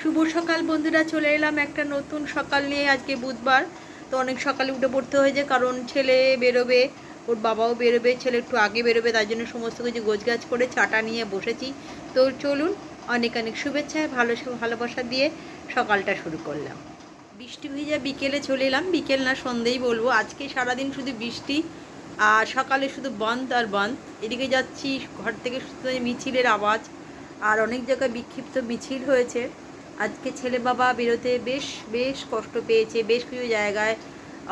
শুভ সকাল বন্ধুরা, চলে এলাম একটা নতুন সকাল নিয়ে আজকে বুধবার। তো অনেক সকালে উঠে পড়তে হয়েছে, কারণ ছেলে বেরোবে, ওর বাবাও বেরোবে, ছেলে একটু আগে বেরোবে, তার জন্য সমস্ত কিছু গোছগাছ করে চাটা নিয়ে বসেছি। তো চলুন, অনেক অনেক শুভেচ্ছায় ভালো ভালোবাসা দিয়ে সকালটা শুরু করলাম। বৃষ্টি ভিজা বিকেলে চলে এলাম, বিকেল না সন্ধেই বলব। আজকে সারাদিন শুধু বৃষ্টি, আর সকালে শুধু বন্ধ আর বন্ধ এদিকে যাচ্ছি, ঘর থেকে শুধু মিছিলের আওয়াজ, আর অনেক জায়গায় বিক্ষিপ্ত মিছিল হয়েছে। আজকে ছেলে বাবা বেরোতে বেশ বেশ কষ্ট পেয়েছে, বেশ কিছু জায়গায়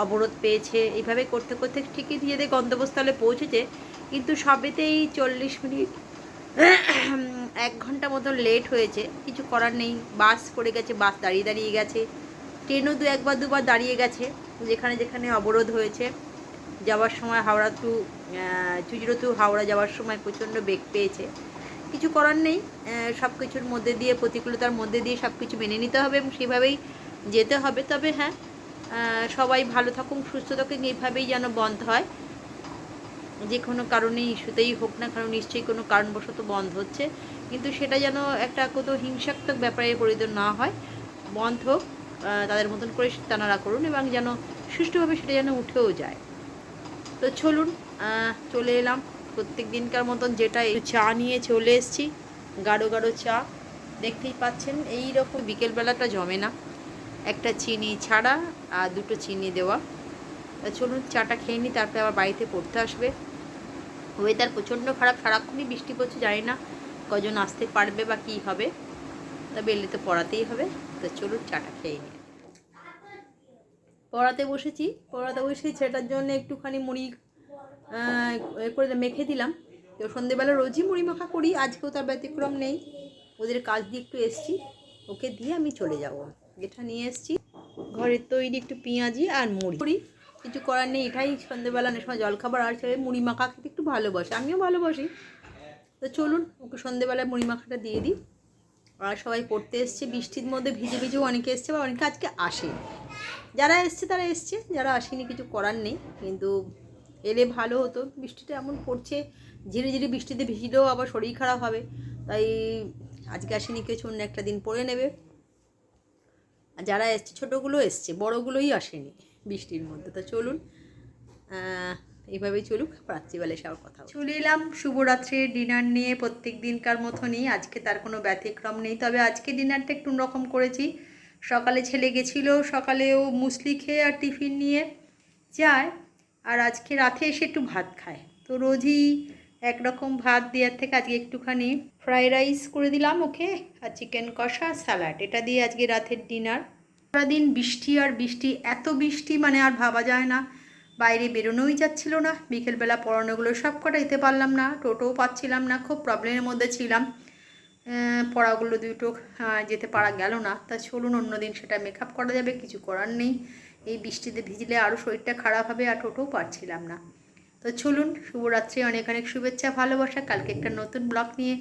অবরোধ পেয়েছে। এইভাবে করতে করতে ঠিকই নিজেদের গন্তব্যস্থলে পৌঁছেছে, কিন্তু সবেতেই চল্লিশ মিনিট এক ঘণ্টা মতো লেট হয়েছে। কিছু করার নেই, বাস পড়ে গেছে, বাস দাঁড়িয়ে দাঁড়িয়ে গেছে। ট্রেনও দু একবার, দুবার দাঁড়িয়ে গেছে, যেখানে যেখানে অবরোধ হয়েছে। যাওয়ার সময় হাওড়া টু চুজরো টু হাওড়া যাওয়ার সময় প্রচণ্ড বেগ পেয়েছে। কিছু করার নেই সব কিছুর মধ্যে দিয়ে, প্রতিকূলতার মধ্যে দিয়ে সব কিছু মেনে নিতে হবে এবং সেভাবেই যেতে হবে। তবে হ্যাঁ সবাই ভালো থাকুক সুস্থ থাকুক এইভাবেই যেন বন্ধ হয়। যে কোনো কারণে ইস্যুতেই হোক না কারণ নিশ্চয়ই কোনো কারণবশত বন্ধ হচ্ছে। কিন্তু সেটা যেন একটা কোনো হিংসাত্মক ব্যাপারে পরিণত না হয়। বন্ধ হোক তাদের মতন করে তানারা করুন এবং যেন সুষ্ঠুভাবে সেটা যেন উঠেও যায়। তো চলুন চলে এলাম। প্রত্যেক দিনকার মতন যেটা চা নিয়ে চলে এসেছি, গাঢ় গাঢ় চা, দেখতেই পাচ্ছেন এই রকম বিকেলবেলাটা জমে না। একটা চিনি ছাড়া আর দুটো চিনি দেওয়া। তা চলুন চাটা খেয়ে নিই, তারপরে আবার বাড়িতে পড়তে আসবে। ওয়েদার প্রচণ্ড খারাপ, সারাক্ষণই বৃষ্টি পড়ছে, জানি না কজন আসতে পারবে বা কী হবে। তবে এলে তো পড়াতেই হবে, তো চলুন চাটা খেয়ে নিই। পড়াতে বসেছি, পড়াতে বসে সেটার জন্য একটুখানি মুড়ি করে মেখে দিলাম। তো সন্ধেবেলা রোজই মুড়ি মাখা করি, আজকেও তার ব্যতিক্রম নেই। ওদের কাজ দিয়ে একটু এসছি, ওকে দিয়ে আমি চলে যাব। এটা নিয়ে এসছি, ঘরের তৈরি একটু পেঁয়াজি আর মুড়ি। মুড়ি কিছু করার নেই, এটাই সন্ধেবেলা অনেক সময় জলখাবার আর ছেলে মুড়ি মাখা খেতে একটু ভালোবাসে। আমিও ভালোবাসি। তো চলুন, ওকে সন্ধেবেলায় মুড়ি মাখাটা দিয়ে দিই। আর সবাই পড়তে এসছে, বৃষ্টির মধ্যে ভিজে ভিজেও অনেকে এসছে বা অনেকে আজকে আসে। যারা এসছে তারা এসছে, যারা আসেনি কিছু করার নেই, কিন্তু এলে ভালো হতো। বৃষ্টিটা এমন পড়ছে, ঝিরে ঝিরে বৃষ্টিতে ভিজলেও আবার শরীর খারাপ হবে। তাই আজকে আসেনি, কিছু অন্য একটা দিন পরে নেবে। আর যারা এসছে, ছোটোগুলো এসছে, বড়োগুলোই আসেনি বৃষ্টির মধ্যে। তো চলুন এইভাবেই চলুক রাত্রিবেলায় সবার কথা চলে এলাম শুভরাত্রির ডিনার নিয়ে প্রত্যেক দিনকার মতনই। আজকে তার কোনো ব্যতিক্রম নেই, তবে আজকে ডিনারটা একটু অন্যরকম করেছি। সকালে ছেলে গেছিল, সকালেও মুসলি খেয়ে আর টিফিন নিয়ে যায়। আর আজকে রাতে এসে একটু ভাত খায়। তো রোজই একরকম ভাত দেওয়ার থেকে আজকে একটুখানি ফ্রাইড রাইস করে দিলাম ওকে আর চিকেন কষা স্যালাড। এটা দিয়ে আজকে রাতের ডিনার। সারাদিন বৃষ্টি আর বৃষ্টি, এত বৃষ্টি মানে আর ভাবা যায় না। বাইরে বেরোনোই যাচ্ছিল না, বিকেলবেলা পড়ানোগুলো সব কটা দিতে পারলাম না, টোটোও পাচ্ছিলাম না, খুব প্রবলেমের মধ্যে ছিলাম। পড়াগুলো দুটো যেতে পারা গেল না। তা চলুন অন্যদিন সেটা মেকআপ করা যাবে, কিছু করার নেই। এই বৃষ্টিতে ভিজলে আরও শরীরটা খারাপ হবে আর টোটোও পারছিলাম না। তো চলুন, শুভরাত্রি, অনেক অনেক শুভেচ্ছা, ভালোবাসা। কালকে একটা নতুন ব্লগ নিয়ে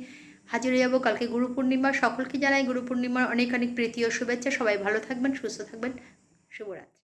হাজির হয়ে যাব। কালকে গুরু পূর্ণিমা সকলকে জানাই, গুরু পূর্ণিমার অনেক অনেক প্রীতি ও শুভেচ্ছা। সবাই ভালো থাকবেন, সুস্থ থাকবেন। শুভরাত্রি।